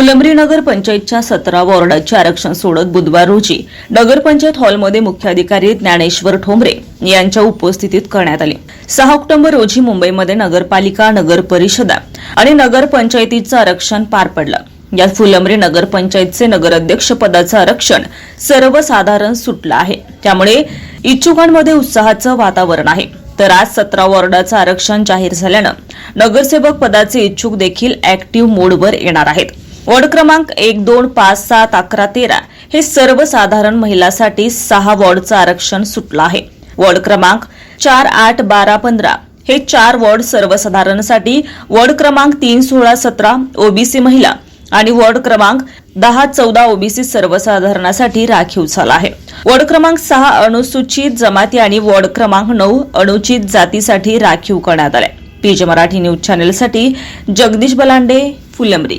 फुलंब्री नगर पंचायतच्या सतरा वॉर्डाचे आरक्षण सोडत बुधवार रोजी नगरपंचायत हॉलमध्ये मुख्याधिकारी ज्ञानेश्वर ठोंबरे यांच्या उपस्थितीत करण्यात आले. सहा ऑक्टोबर रोजी मुंबईमध्ये नगरपालिका नगर परिषदा आणि नगरपंचायतीचं आरक्षण पार पडलं. यात फुलंब्री नगरपंचायतचे नगराध्यक्ष पदाचं आरक्षण सर्वसाधारण सुटलं आहे. त्यामुळे इच्छुकांमध्ये उत्साहाचं वातावरण आहे. तर आज सतरा वॉर्डाचं आरक्षण जाहीर झाल्यानं नगरसेवक पदाचे इच्छुक देखील ऍक्टिव्ह मोडवर येणार आहेत. वॉर्ड क्रमांक एक दोन पाच सात अकरा तेरा हे सर्वसाधारण महिलांसाठी सहा वॉर्डचं आरक्षण सुटलं आहे. वॉर्ड क्रमांक चार आठ बारा पंधरा हे चार वॉर्ड सर्वसाधारणसाठी वॉर्ड क्रमांक तीन सोळा सतरा ओबीसी महिला आणि वॉर्ड क्रमांक दहा चौदा ओबीसी सर्वसाधारणासाठी राखीव झाला आहे. वॉर्ड क्रमांक सहा अनुसूचित जमाती आणि वॉर्ड क्रमांक नऊ अनुचित जातीसाठी राखीव करण्यात आले पीजे मराठी न्यूज चॅनेलसाठी जगदीश बलांडे फुलंबरी.